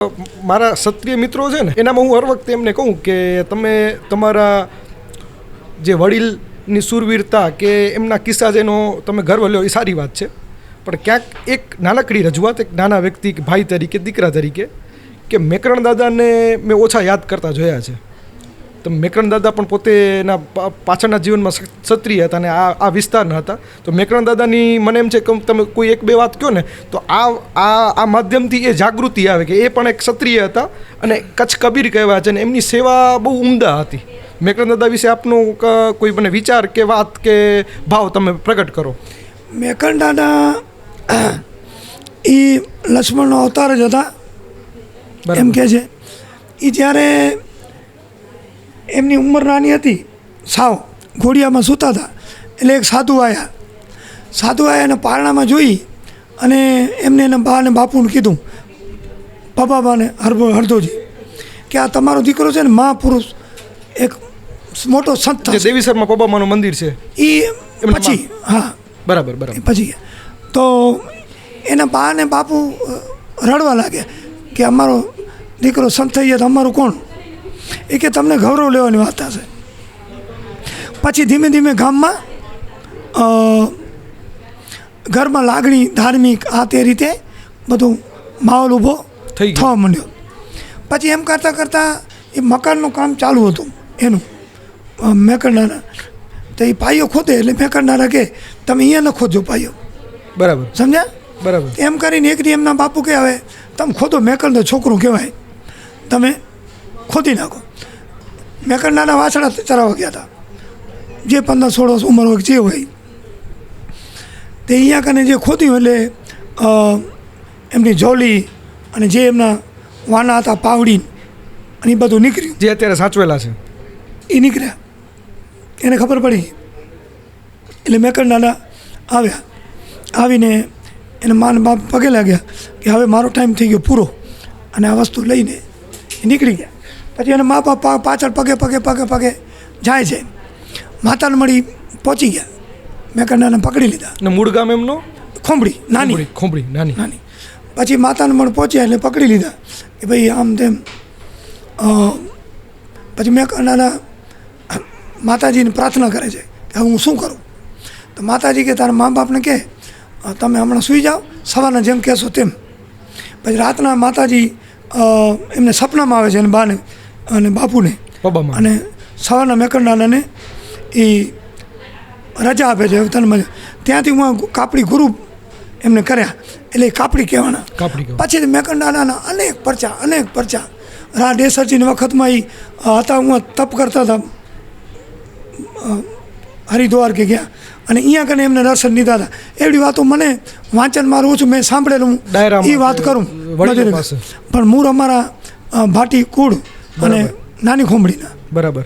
મારા ક્ષત્રિય મિત્રો છે ને, એનામાં હું હર વખતે એમને કહું કે તમે તમારા જે વડીલની સુરવીરતા કે એમના કિસ્સા જેનો તમે ગર્વ લ્યો, એ સારી વાત છે. પણ ક્યાંક એક નાનકડી રજૂઆત, એક નાના વ્યક્તિ ભાઈ તરીકે, દીકરા તરીકે, કે મેકરણ દાદાને મેં ઓછા યાદ કરતા જોયા છે. તો મેકરણ દાદા પણ પોતે એના પાછળના જીવનમાં ક્ષત્રિય હતા અને આ આ વિસ્તારના હતા. તો મેકરણ દાદાની મને એમ છે કે તમે કોઈ એક બે વાત કહો ને તો આ આ આ માધ્યમથી એ જાગૃતિ આવે કે એ પણ એક ક્ષત્રિય હતા અને કચ્છ કબીર કહેવાય છે અને એમની સેવા બહુ ઉમદા હતી. મેકરણ દાદા વિશે આપનો કોઈ મને વિચાર કે વાત કે ભાવ તમે પ્રગટ કરો. મેકંડાના એ લક્ષ્મણનો અવતાર જ હતા. એમ કે છે. એ જ્યારે એમની ઉંમર નાની હતી. સાવ ઘોડિયામાં સૂતા હતા. એટલે એક સાધુ આવ્યા સાધુ આવ્યા એને પારણામાં જોઈ અને એમને એના બા અને બાપુને કીધું પબાબાને હરભો હરદોજી કે આ તમારો દીકરો છે ને મહાપુરુષ એક મોટો સંત દેવીસરમાં પબામાનું મંદિર છે. એ પછી હા. બરાબર બરાબર. પછી. તો એના બા અને બાપુ રડવા લાગ્યા કે અમારો દીકરો સંત થઈ જાય તો અમારું કોણ? એ કે તમને ગૌરવ લેવાની વાત થશે પછી ધીમે ધીમે ગામમાં ઘરમાં લાગણી ધાર્મિક આ તે રીતે બધું માહોલ ઊભો થઈ થવા માંડ્યો. પછી એમ કરતાં કરતાં એ મકાનનું કામ ચાલુ હતું એનું. મેકરનારા. તો એ પાયો ખોદે એટલે મેકરનારા કે તમે અહીંયા ન ખોદજો પાયો. બરાબર. સમજ્યા? બરાબર. એમ કરીને એક દી એમના બાપુ કે હવે તમે ખોદો મેકરનો છોકરો કહેવાય. તમે ખોદી નાખો. મેકરનાના વાસણા ચરાવવા ગયા હતા જે પંદર સોળ વર્ષ ઉંમર હોય જે હોય. તે અહીંયા કને જે ખોદ્યું એટલે એમની જોલી અને જે એમના વાના હતા પાવડી અને એ બધું નીકળ્યું. જે અત્યારે સાચવેલા છે. એ નીકળ્યા. એને ખબર પડી. એટલે મેકરનાના આવ્યા. આવીને એને માન બાપ પગે લાગ્યા કે હવે મારો ટાઈમ થઈ ગયો પૂરો. અને આ વસ્તુ લઈને એ નીકળી ગયા. પછી એને મા બાપ પાછળ પગે પગે પગે પગે જાય છે. માતાને મળી પહોંચી ગયા. મેકરનાને પકડી લીધા. ને મૂળ ગામ એમનો? ખોંભડી નાની. ખોંભળી નાની. નાની. પછી માતાને મળ પહોંચ્યા એટલે પકડી લીધા. કે ભાઈ આમ તેમ. પછી મેં નાના માતાજીને પ્રાર્થના કરે છે કે હવે હું શું કરું? તો માતાજી કે તારા મા બાપને કહે તમે હમણાં સૂઈ જાઓ સવારના જેમ કહેશો તેમ. પછી રાતના માતાજી એમને સપનામાં આવે છે અને બાને અને બાપુને. અને સવારના મેકરનાનાને એ રજા આપે છે તને મજા ત્યાંથી હું કાપડી ગુરુ એમને કર્યા. એટલે કાપડી કહેવાના. પછી મેકરનાનાના અનેક પરચા અનેક પરચા. રા ડેસરજીની વખતમાં એ હતા હું તપ કરતા હતા. હરિદ્વાર કે ગયા. અને અહીંયા કને એમને દર્શન લીધા હતા. એવી વાતો મને વાંચન મારું છું મેં સાંભળેલું. એ વાત કરું. પણ મૂળ અમારા ભાટી કુળ અને નાની ખોમડીના. બરાબર.